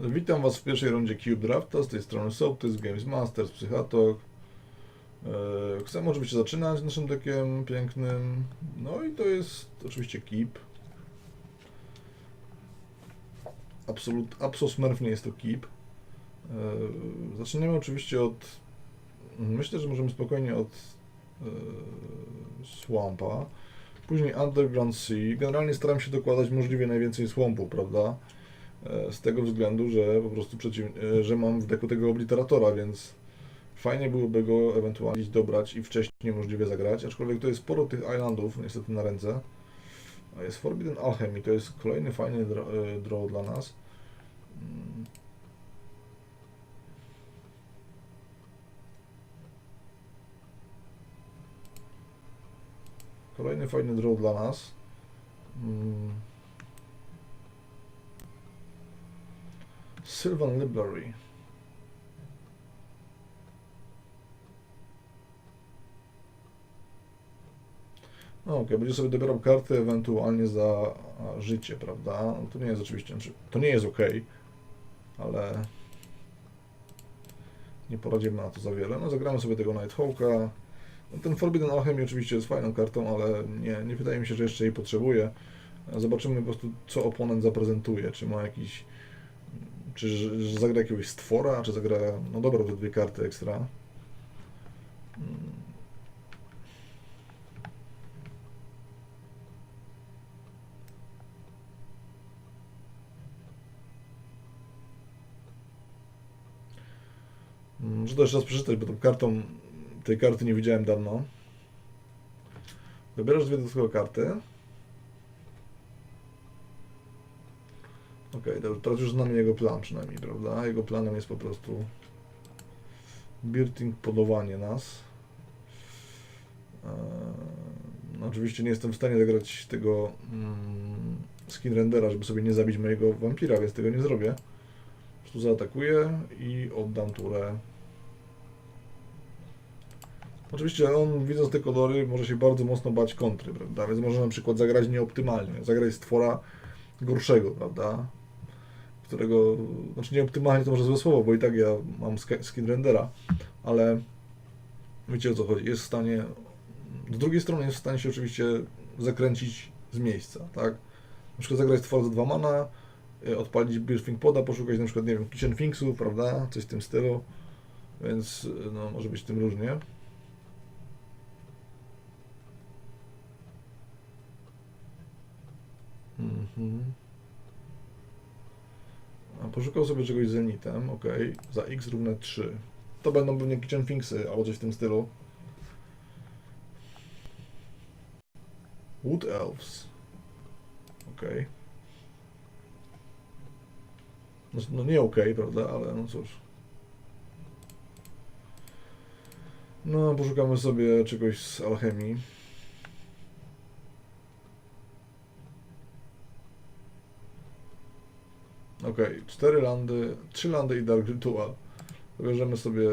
Witam Was w pierwszej rundzie Cube Drafta, z tej strony Soaptys, Games Masters, Psychatok. Eee, Chcemy oczywiście zaczynać naszym deckiem pięknym. No i to jest oczywiście Keep. Absolut, Absol nie jest to Keep. Eee, Zaczniemy oczywiście od... Myślę, że możemy spokojnie od eee, Swampa. Później Underground Sea. Generalnie staram się dokładać możliwie najwięcej Swampu, prawda? E, z tego względu, że po prostu przeciw, e, że mam w deku tego obliteratora, więc fajnie byłoby go ewentualnie dobrać i wcześniej możliwie zagrać, aczkolwiek to jest sporo tych islandów niestety na ręce. A jest Forbidden Alchemy, to jest kolejny fajny draw, dla nas. Mm. Kolejny fajny draw dla nas. Sylvan Library. No okej, będzie sobie dobierał karty ewentualnie za życie, prawda? No, to nie jest oczywiście, znaczy, to nie jest ok, ale nie poradzimy na to za wiele. No zagramy sobie tego Nighthawka. No, ten Forbidden Alchemy oczywiście jest fajną kartą, ale nie, nie wydaje mi się, że jeszcze jej potrzebuję. Zobaczymy po prostu, co oponent zaprezentuje, czy ma jakiś czy że, zagra jakiegoś stwora, czy zagra, no dobra, te dwie karty ekstra. Mm. Mm, Muszę to jeszcze raz przeczytać, bo tą kartą, tej karty nie widziałem dawno. Wybierasz dwie dodatkowe karty. Okej, dobrze, teraz już znamy jego plan przynajmniej, prawda? Jego planem jest po prostu Birting podowanie nas. Eee, no oczywiście nie jestem w stanie zagrać tego mm, skin rendera, żeby sobie nie zabić mojego wampira, więc tego nie zrobię. Po prostu zaatakuję i oddam turę. Oczywiście on widząc te kolory może się bardzo mocno bać kontry, prawda? Więc może na przykład zagrać nieoptymalnie, zagrać stwora gorszego, prawda? Którego, znaczy nieoptymalnie to może złe słowo, bo i tak ja mam sk- skin rendera, ale wiecie o co chodzi. Jest w stanie, z drugiej strony jest w stanie się oczywiście zakręcić z miejsca, tak? Na przykład zagrać stwora za dwa mana, y, odpalić Birthing Poda, poszukać na przykład, nie wiem, Kitchen Finksów, prawda? Coś w tym stylu, więc y, no, może być tym różnie. Mhm. Poszukał sobie czegoś z Zenitem, ok, za x równe 3. To będą pewnie Kitchen Finksy albo coś w tym stylu. Wood Elves. Ok. No, no nie ok, prawda, ale no cóż. No, poszukamy sobie czegoś z alchemii. Okej, cztery landy, trzy landy i Dark Ritual. Bierzemy sobie,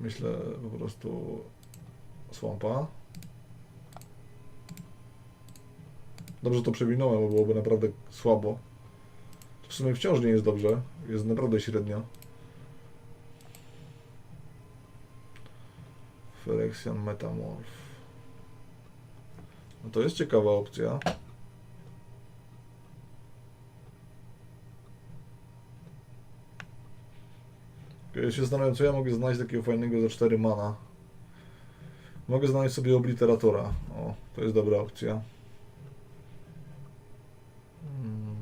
myślę, po prostu Swampa. Dobrze to przewinąłem, bo byłoby naprawdę słabo. W sumie wciąż nie jest dobrze, jest naprawdę średnio. Phyrexian Metamorph. No to jest ciekawa opcja. Ja się zastanawiam, co ja mogę znaleźć takiego fajnego za 4 mana. Mogę znaleźć sobie obliteratora. O, to jest dobra opcja. Hmm.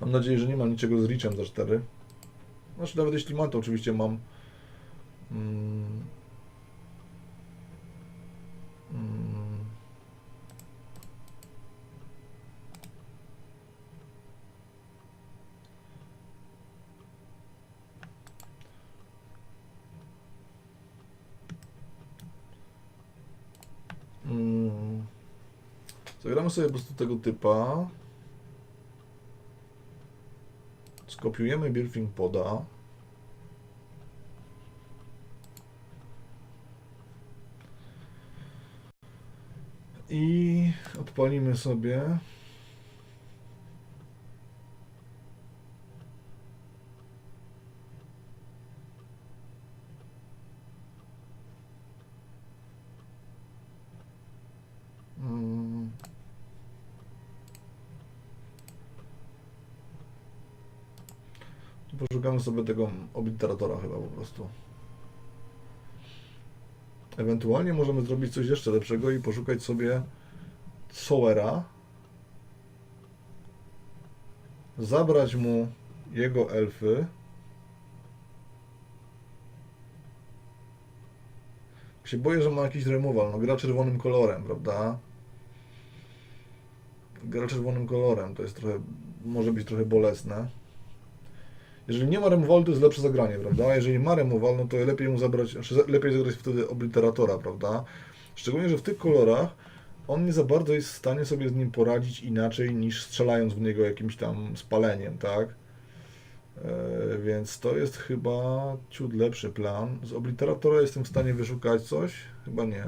Mam nadzieję, że nie mam niczego z Richem za 4. Znaczy nawet jeśli mam, to oczywiście mam. Mm. Sobie po prostu tego typa. Skopiujemy Birthing Poda. I odpalimy sobie. Mm. Poszukamy sobie tego obliteratora chyba po prostu. Ewentualnie możemy zrobić coś jeszcze lepszego i poszukać sobie Sowera. Zabrać mu jego elfy. Się boję, że ma jakiś removal. No gra czerwonym kolorem, prawda? Gra czerwonym kolorem. To jest trochę, może być trochę bolesne. Jeżeli nie ma remowalu, to jest lepsze zagranie, prawda? Jeżeli ma removal, no to lepiej mu zabrać, znaczy lepiej zagrać wtedy obliteratora, prawda? Szczególnie, że w tych kolorach on nie za bardzo jest w stanie sobie z nim poradzić inaczej niż strzelając w niego jakimś tam spaleniem, tak? E, więc to jest chyba ciut lepszy plan. Z obliteratora jestem w stanie wyszukać coś? Chyba nie.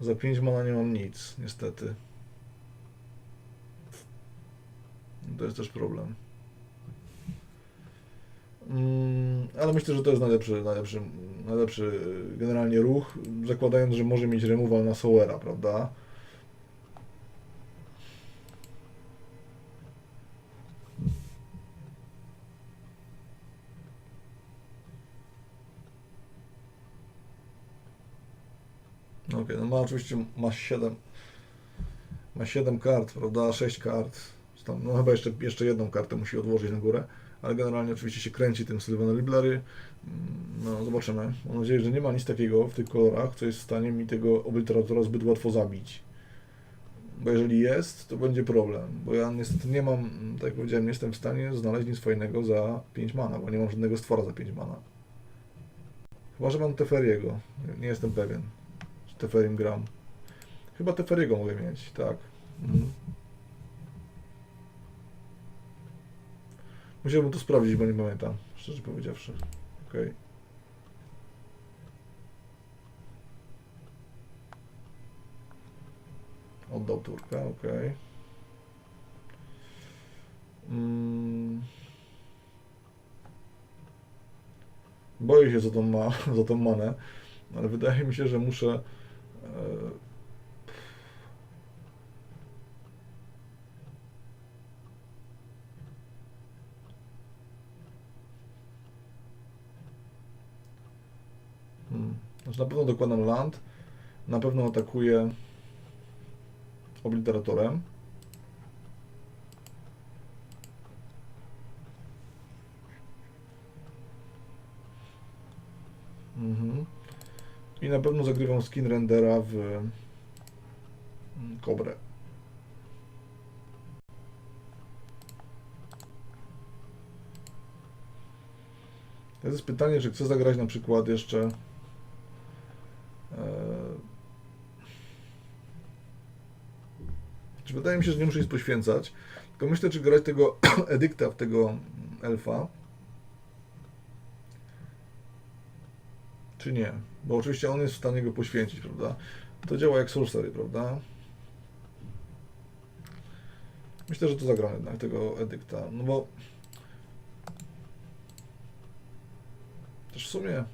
Za 5 mana nie mam nic, niestety. To jest też problem. Mm, ale myślę, że to jest najlepszy, najlepszy, najlepszy generalnie ruch, zakładając, że może mieć removal na Sowera, prawda? Okej, no ma oczywiście ma 7 ma 7 kart, prawda? 6 kart. Tam, no chyba jeszcze, jeszcze jedną kartę musi odłożyć na górę, ale generalnie oczywiście się kręci tym Sylvan Library. Mm, No zobaczymy. Mam nadzieję, że nie ma nic takiego w tych kolorach, co jest w stanie mi tego obliteratora zbyt łatwo zabić. Bo jeżeli jest, to będzie problem, bo ja niestety nie mam, tak jak powiedziałem, nie jestem w stanie znaleźć nic fajnego za 5 mana, bo nie mam żadnego stwora za 5 mana. Chyba, że mam Teferiego. Nie jestem pewien. Czy Teferim gram. Chyba Teferiego mogę mieć, tak. Mhm. Musiałbym to sprawdzić, bo nie pamiętam, szczerze powiedziawszy. Okej. Oddał turka, okej. Mm. Boję się za tą, ma, za tą manę, ale wydaje mi się, że muszę. E, Hmm. Znaczy na pewno dokładam land, na pewno atakuję obliteratorem. Mhm. I na pewno zagrywam skin rendera w mm, Kobrę. Teraz jest pytanie, czy chcę zagrać na przykład jeszcze Czy wydaje mi się, że nie muszę nic poświęcać, tylko myślę, czy grać tego edykta w tego elfa, czy nie. Bo oczywiście on jest w stanie go poświęcić, prawda? To działa jak sorcery, prawda? Myślę, że to zagram jednak tego edykta, no bo też w sumie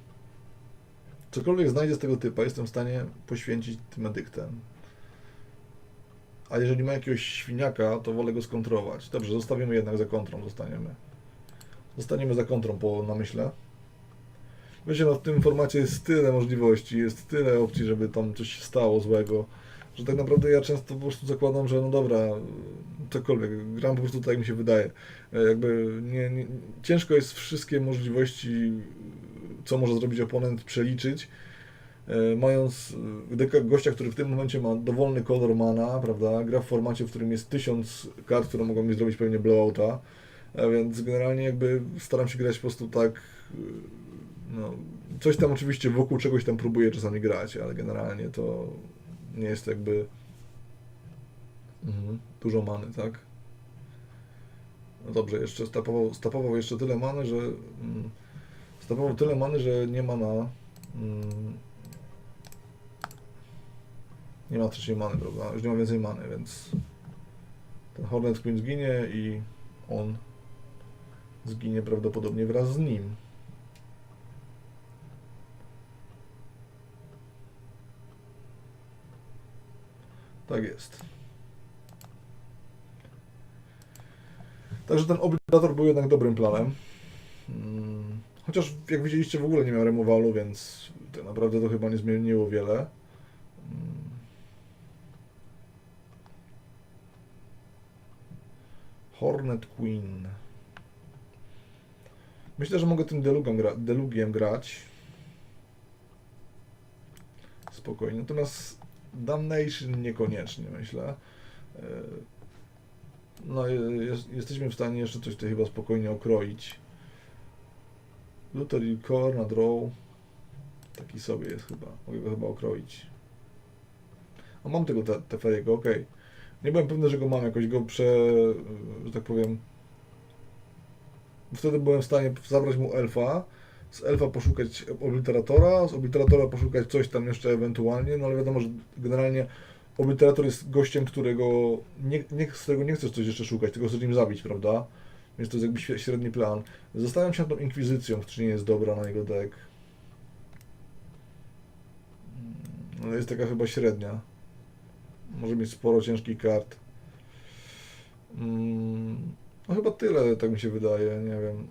cokolwiek znajdzie z tego typa, jestem w stanie poświęcić tym edyktem. A jeżeli ma jakiegoś świniaka, to wolę go skontrować. Dobrze, zostawimy jednak za kontrą, zostaniemy. Zostaniemy za kontrą po namyśle. Wiecie, no w tym formacie jest tyle możliwości, jest tyle opcji, żeby tam coś się stało złego, że tak naprawdę ja często po prostu zakładam, że no dobra, cokolwiek, gram po prostu tak mi się wydaje. E, Jakby nie, nie, ciężko jest wszystkie możliwości, co może zrobić oponent, przeliczyć. E, Mając e, gościa, który w tym momencie ma dowolny kolor mana, prawda, gra w formacie, w którym jest tysiąc kart, które mogą mi zrobić pewnie blowouta, a więc generalnie jakby staram się grać po prostu tak, e, no, coś tam oczywiście wokół czegoś tam próbuję czasami grać, ale generalnie to nie jest jakby mhm, dużo many, tak? No dobrze, jeszcze stapował, stapował jeszcze tyle many, że mm, stapował tyle many, że nie ma na mm, Nie ma trzeciej many, prawda? Już nie ma więcej many, więc ten Hornet Queen zginie i on zginie prawdopodobnie wraz z nim. Tak jest. Także ten obligator był jednak dobrym planem. Mm, Chociaż jak widzieliście w ogóle nie miał remowalu, więc tak naprawdę to chyba nie zmieniło wiele. Hornet Queen. Myślę, że mogę tym delugiem, gra delugiem grać. Spokojnie. Natomiast Damnation niekoniecznie, myślę. E, No, jest, jesteśmy w stanie jeszcze coś tutaj chyba spokojnie okroić. Luther i Core na draw. Taki sobie jest chyba. Mogę go chyba okroić. A mam tego te- Teferiego, ok. Nie byłem pewny, że go mam, jakoś go prze... że tak powiem... Wtedy byłem w stanie zabrać mu elfa, z elfa poszukać obliteratora, z obliteratora poszukać coś tam jeszcze ewentualnie, no ale wiadomo, że generalnie obliterator jest gościem, którego nie, nie, z którego nie chcesz coś jeszcze szukać, tylko chcesz nim zabić, prawda? Więc to jest jakby śre- średni plan. Zastanawiam się nad tą inkwizycją, czy nie jest dobra na jego deck. Ale jest taka chyba średnia. Może mieć sporo ciężkich kart. Mm, No chyba tyle, tak mi się wydaje, nie wiem.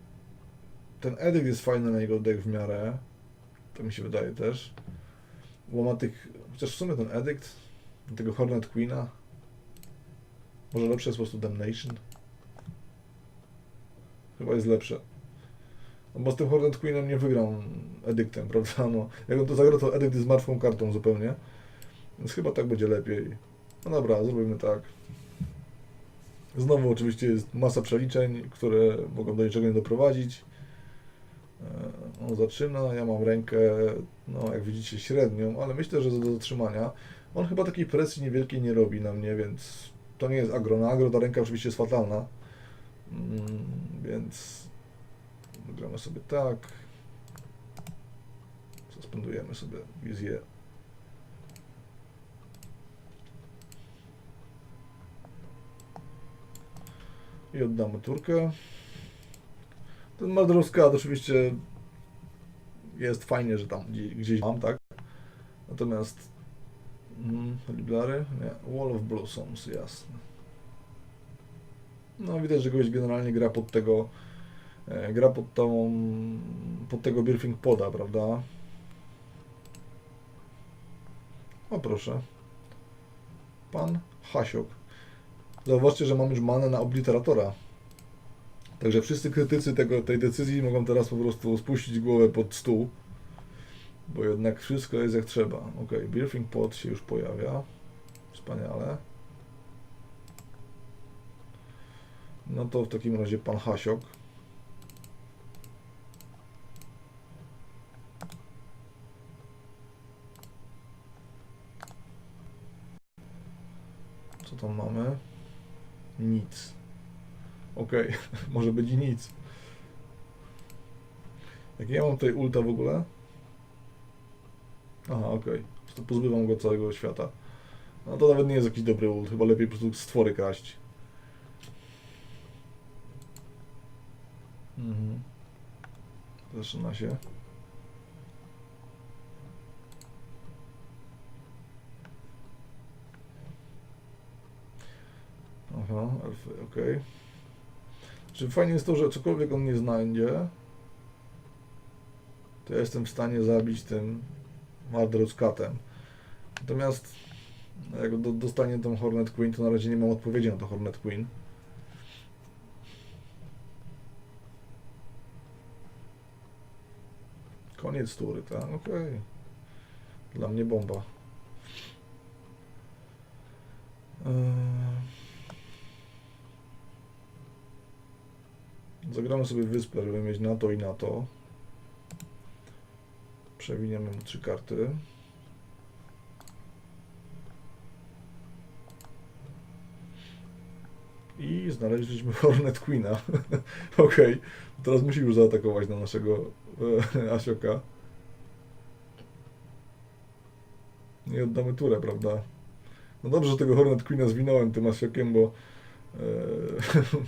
Ten edykt jest fajny na jego deck w miarę. To mi się wydaje też. Bo ma tych... Chociaż w sumie ten edykt tego Hornet Queena może lepsze jest po prostu Damnation. Chyba jest lepsze. No bo z tym Hornet Queenem nie wygram edyktem, prawda? No, jak on to zagra, to edykt jest martwą kartą zupełnie. Więc chyba tak będzie lepiej. No dobra, zrobimy tak. Znowu oczywiście jest masa przeliczeń, które mogą do niczego nie doprowadzić. E, On zaczyna, ja mam rękę, no jak widzicie, średnią, ale myślę, że do zatrzymania. On chyba takiej presji niewielkiej nie robi na mnie, więc to nie jest agro. Na agro ta ręka oczywiście jest fatalna. Mm, więc gramy sobie tak. Suspendujemy sobie wizję. I oddamy turkę. Ten Mardrowska oczywiście jest fajnie, że tam gdzie- gdzieś mam, tak? Natomiast mm, Liblary? Nie. Wall of Blossoms, jasne. No widać, że gość generalnie gra pod tego e, gra pod tą pod tego Birthing Poda, prawda? O proszę. Pan Hasiok. Zauważcie, że mam już manę na obliteratora. Także wszyscy krytycy tego, tej decyzji mogą teraz po prostu spuścić głowę pod stół. Bo jednak wszystko jest jak trzeba. Ok, Birthing Pod się już pojawia. Wspaniale. No to w takim razie pan Hasiok. Co tam mamy? Nic. Okej, może być i nic. Jak ja mam tutaj ulta w ogóle? Aha, okej. To pozbywam go całego świata. No to nawet nie jest jakiś dobry ult, chyba lepiej po prostu stwory kraść. Mhm. Zaczyna się. Aha, elfy, okej. Czy fajnie jest to, że cokolwiek on nie znajdzie, to ja jestem w stanie zabić tym Mardrowskatem. Natomiast jak do, dostanie tą Hornet Queen, to na razie nie mam odpowiedzi na to Hornet Queen. Koniec tury, tak? Okej. Dla mnie bomba. Eee... Zagramy sobie wyspę, żeby mieć na to i na to. Przewiniemy mu trzy karty. I znaleźliśmy Hornet Queena. Okej, teraz musi już zaatakować na naszego e, Asioka. Nie oddamy turę, prawda? No dobrze, że tego Hornet Queena zwinąłem tym asiokiem, bo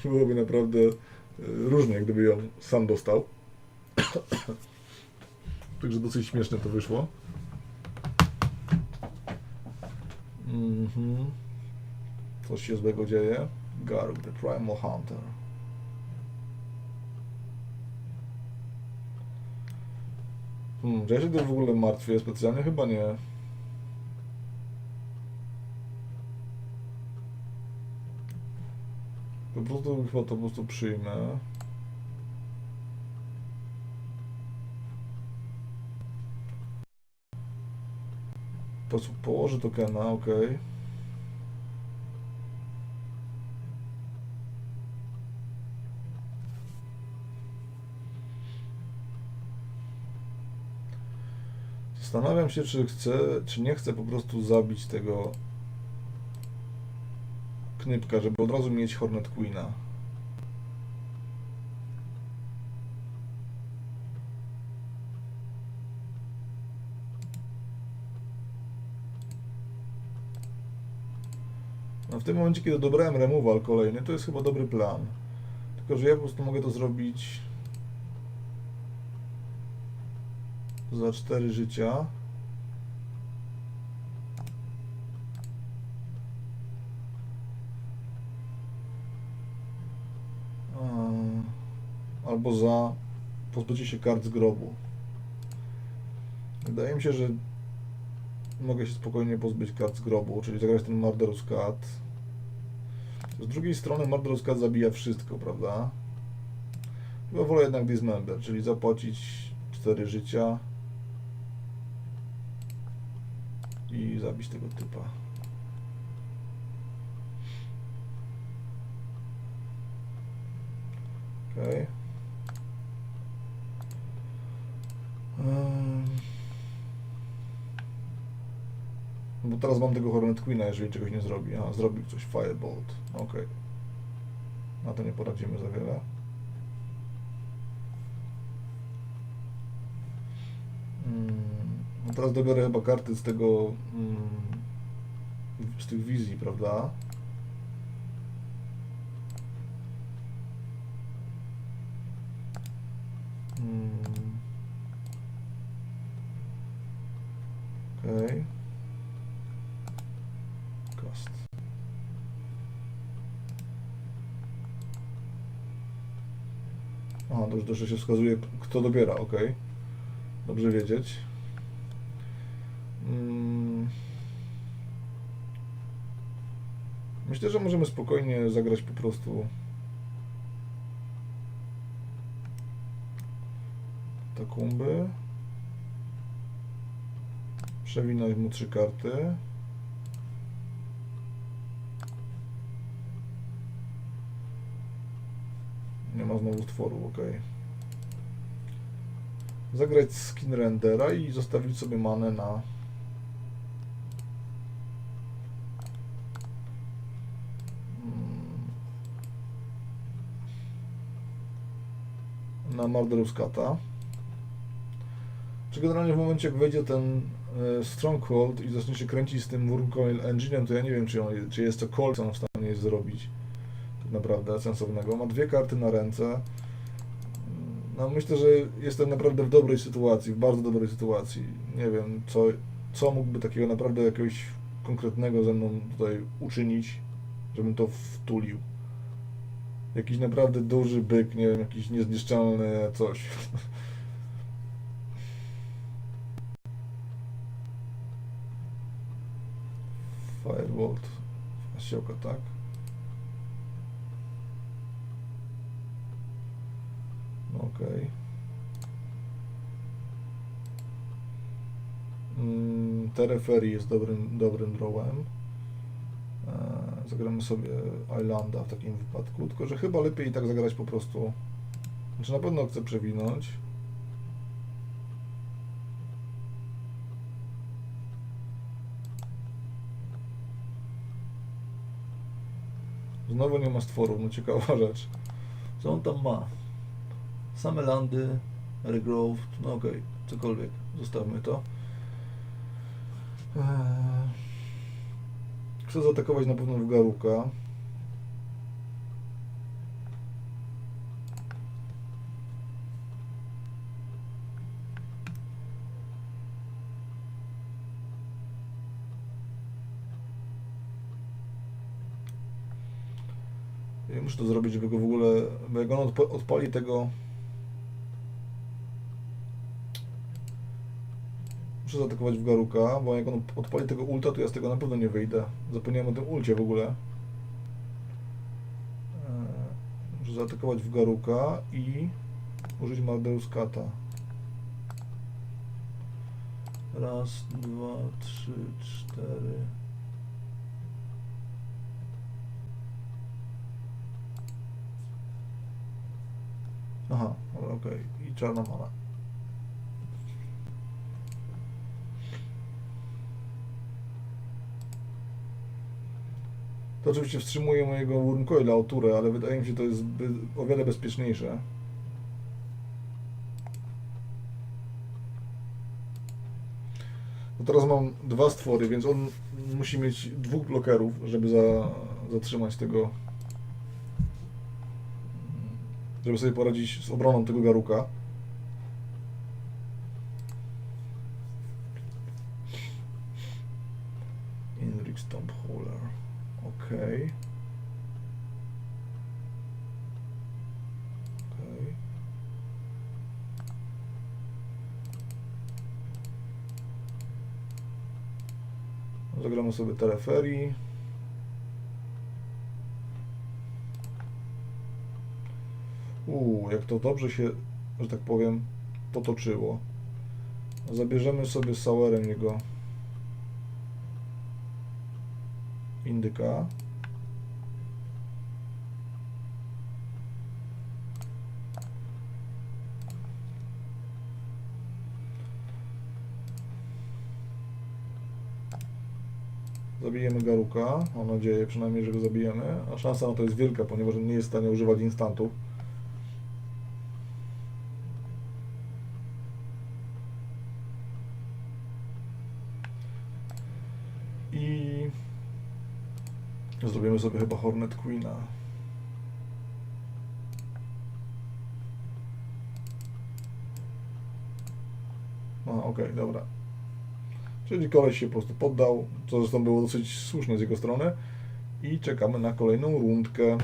e, byłoby naprawdę różnie, gdyby ją sam dostał. Także dosyć śmieszne to wyszło. Mhm. Coś się złego dzieje. Garg, the Primal Hunter. Hmm, się tym w ogóle martwię specjalnie? Chyba nie. Po prostu chyba to po prostu przyjmę. Po prostu położę tokena, ok. Zastanawiam się, czy chcę, czy nie chcę po prostu zabić tego knypka, żeby od razu mieć Hornet Queena. No w tym momencie, kiedy dobrałem removal kolejny, to jest chyba dobry plan. Tylko, że ja po prostu mogę to zrobić za 4 życia. Albo za pozbycie się kart z grobu. Wydaje mi się, że mogę się spokojnie pozbyć kart z grobu, czyli zagrać ten Murderous Cat. Z drugiej strony Murderous Cat zabija wszystko, prawda? Chyba wolę jednak Dismember, czyli zapłacić 4 życia i zabić tego typa. Okej. Ym. Bo teraz mam tego Hornet Queena, jeżeli czegoś nie zrobi. A, zrobił coś. Firebolt. Okej. Na to nie poradzimy za wiele. Mm, No teraz dobiorę chyba karty z tego... Mm, z tych wizji, prawda? Mm. Okej. Cost. Aha, to już dobrze się wskazuje, kto dobiera, ok. Dobrze wiedzieć. Mm. Myślę, że możemy spokojnie zagrać po prostu takumby. Przewinąć mu trzy karty. Stworu, ok. Zagrać skin rendera i zostawić sobie manę na na Murderous Cata. Czy generalnie w momencie jak wejdzie ten e, Stronghold i zacznie się kręcić z tym Wurmcoil Engine'em, to ja nie wiem czy, on, czy jest to call, co on w stanie zrobić naprawdę sensownego. Ma dwie karty na ręce. No myślę, że jestem naprawdę w dobrej sytuacji, w bardzo dobrej sytuacji. Nie wiem, co, co mógłby takiego naprawdę jakiegoś konkretnego ze mną tutaj uczynić, żebym to wtulił. Jakiś naprawdę duży byk, nie wiem, jakiś niezniszczalny coś. Firebolt. Asioka, tak? Okej. Mm, Tereferi jest dobrym, dobrym drawem. Eee, Zagramy sobie Islanda w takim wypadku, tylko że chyba lepiej i tak zagrać po prostu. Znaczy na pewno chcę przewinąć. Znowu nie ma stworów, no ciekawa rzecz. Co on tam ma? Same landy, regrowth, no okej, cokolwiek, zostawmy to. Eee, Chcę zaatakować na pewno w Garuka. Ja muszę to zrobić, żeby go w ogóle. Bo jak on odpa- odpali tego. Muszę zaatakować w Garuka, bo jak on odpali tego ulta, to ja z tego na pewno nie wyjdę. Zapomniałem o tym ulcie w ogóle. Eee, Muszę zaatakować w Garuka i użyć Mardeus Kata. Raz, dwa, trzy, cztery. Aha, okej. I czarna mana. To oczywiście wstrzymuje mojego Wurmcoila o turę, ale wydaje mi się, to jest o wiele bezpieczniejsze. No teraz mam dwa stwory, więc on musi mieć dwóch blokerów, żeby za, zatrzymać tego. Żeby sobie poradzić z obroną tego garuka. Okej. Okej. Zagramy sobie Tereferii. Uuu, jak to dobrze się, że tak powiem, potoczyło. Zabierzemy sobie Sauerem jego indyka. Zabijemy Garuka, mam nadzieję przynajmniej, że go zabijemy, a szansa na to jest wielka, ponieważ on nie jest w stanie używać instantów. I zrobimy sobie chyba Hornet Queena. A, okej, dobra. Czyli koleś się po prostu poddał, co zresztą było dosyć słuszne z jego strony. I czekamy na kolejną rundkę.